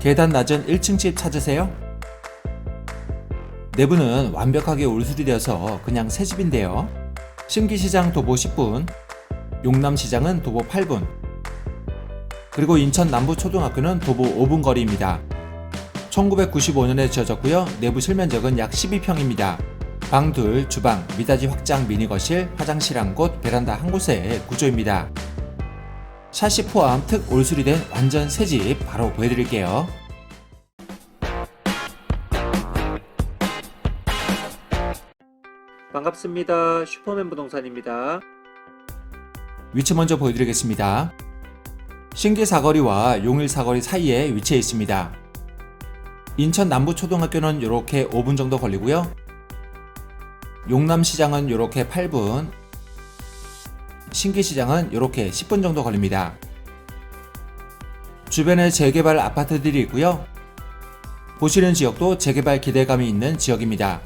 계단 낮은 1층 집 찾으세요? 내부는 완벽하게 올수리 되어서 그냥 새 집인데요. 신기시장 도보 10분, 용남시장은 도보 8분, 그리고 인천 남부초등학교는 도보 5분 거리입니다. 1995년에 지어졌고요. 내부 실면적은 약 12평입니다. 방 둘, 주방, 미닫이 확장 미니 거실, 화장실 한 곳, 베란다 한 곳의 구조입니다. 샤시 포함 특 올수리 된 완전 새집 바로 보여드릴게요. 반갑습니다. 슈퍼맨 부동산입니다. 위치 먼저 보여드리겠습니다. 신기 사거리와 용일 사거리 사이에 위치해 있습니다. 인천 남부초등학교는 이렇게 5분 정도 걸리고요. 용남시장은 이렇게 8분, 신기 시장은 이렇게 10분 정도 걸립니다. 주변에 재개발 아파트들이 있고요. 보시는 지역도 재개발 기대감이 있는 지역입니다.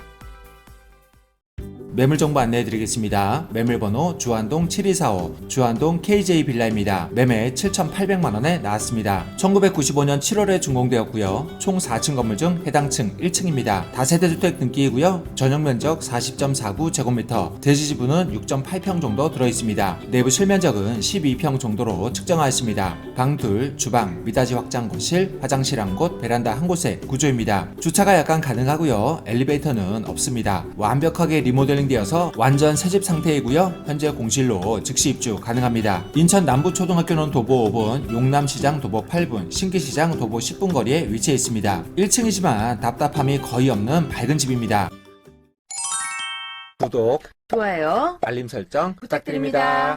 매물 정보 안내해 드리겠습니다. 매물 번호 주안동 7245, 주안동 KJ 빌라입니다. 매매 7,800만 원에 나왔습니다. 1995년 7월에 준공되었고요. 총 4층 건물 중 해당 층 1층입니다. 다세대 주택 등기이고요. 전용 면적 40.49 제곱미터, 대지 지분은 6.8평 정도 들어 있습니다. 내부 실면적은 12평 정도로 측정하였습니다. 방 둘, 주방, 미닫이 확장 거실, 화장실 한 곳, 베란다 한 곳의 구조입니다. 주차가 약간 가능하고요. 엘리베이터는 없습니다. 완벽하게 리모델링 되어서 완전 새집 상태이고요. 현재 공실로 즉시 입주 가능합니다. 인천 남부초등학교는 도보 5분, 용남시장 도보 8분, 신기시장 도보 10분 거리에 위치해 있습니다. 1층이지만 답답함이 거의 없는 밝은 집입니다. 구독, 좋아요. 알림 설정 부탁드립니다.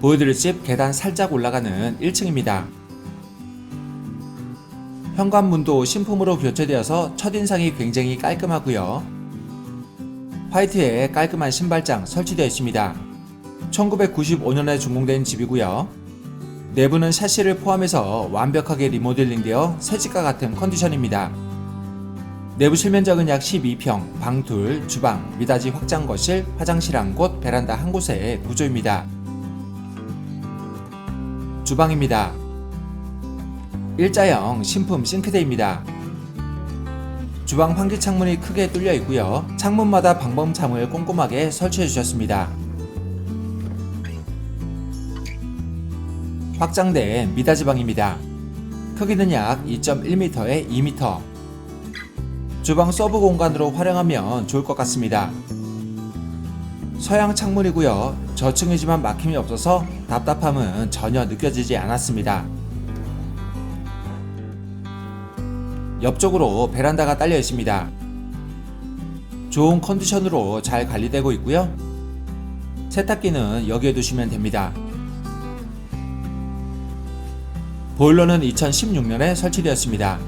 보여드릴 집 계단 살짝 올라가는 1층입니다. 현관문도 신품으로 교체되어서 첫인상이 굉장히 깔끔하고요. 화이트에 깔끔한 신발장 설치되어 있습니다. 1995년에 준공된 집이고요. 내부는 샤시를 포함해서 완벽하게 리모델링되어 새집과 같은 컨디션입니다. 내부 실면적은 약 12평, 방 둘, 주방, 미닫이 확장 거실, 화장실 한 곳, 베란다 한 곳의 구조입니다. 주방입니다. 일자형 신품 싱크대입니다. 주방 환기 창문이 크게 뚫려 있고요. 창문마다 방범창을 꼼꼼하게 설치해 주셨습니다. 확장된 미닫이 방입니다. 크기는 약 2.1m에 2m. 주방 서브 공간으로 활용하면 좋을 것 같습니다. 서양 창문이고요. 저층이지만 막힘이 없어서 답답함은 전혀 느껴지지 않았습니다. 옆쪽으로 베란다가 딸려 있습니다. 좋은 컨디션으로 잘 관리되고 있고요. 세탁기는 여기에 두시면 됩니다. 보일러는 2016년에 설치되었습니다.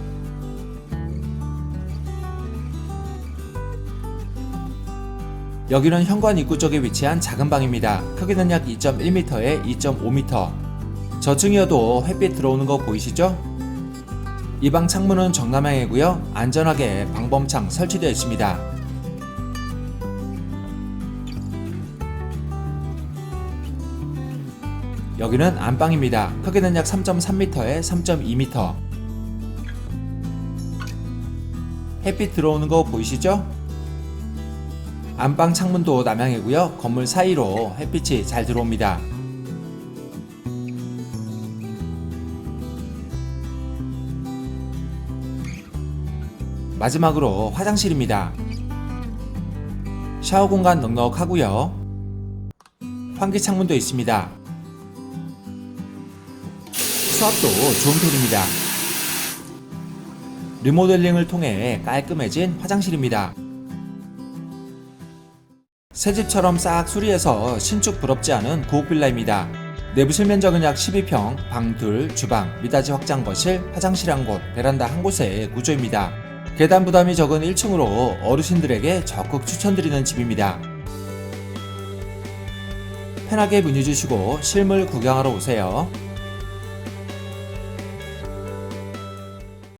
여기는 현관 입구 쪽에 위치한 작은 방입니다. 크기는 약 2.1m에 2.5m. 저층이어도 햇빛 들어오는 거 보이시죠? 이 방 창문은 정남향이고요. 안전하게 방범창 설치되어 있습니다. 여기는 안방입니다. 크기는 약 3.3m에 3.2m. 햇빛 들어오는 거 보이시죠? 안방 창문도 남향이고요. 건물 사이로 햇빛이 잘 들어옵니다. 마지막으로 화장실입니다. 샤워 공간 넉넉하고요. 환기 창문도 있습니다. 수압도 좋은 편입니다. 리모델링을 통해 깔끔해진 화장실입니다. 새 집처럼 싹 수리해서 신축 부럽지 않은 고급 빌라입니다. 내부 실면적은 약 12평, 방 둘, 주방, 미닫이 확장 거실, 화장실 한 곳, 베란다 한 곳의 구조입니다. 계단 부담이 적은 1층으로 어르신들에게 적극 추천드리는 집입니다. 편하게 문의 주시고 실물 구경하러 오세요.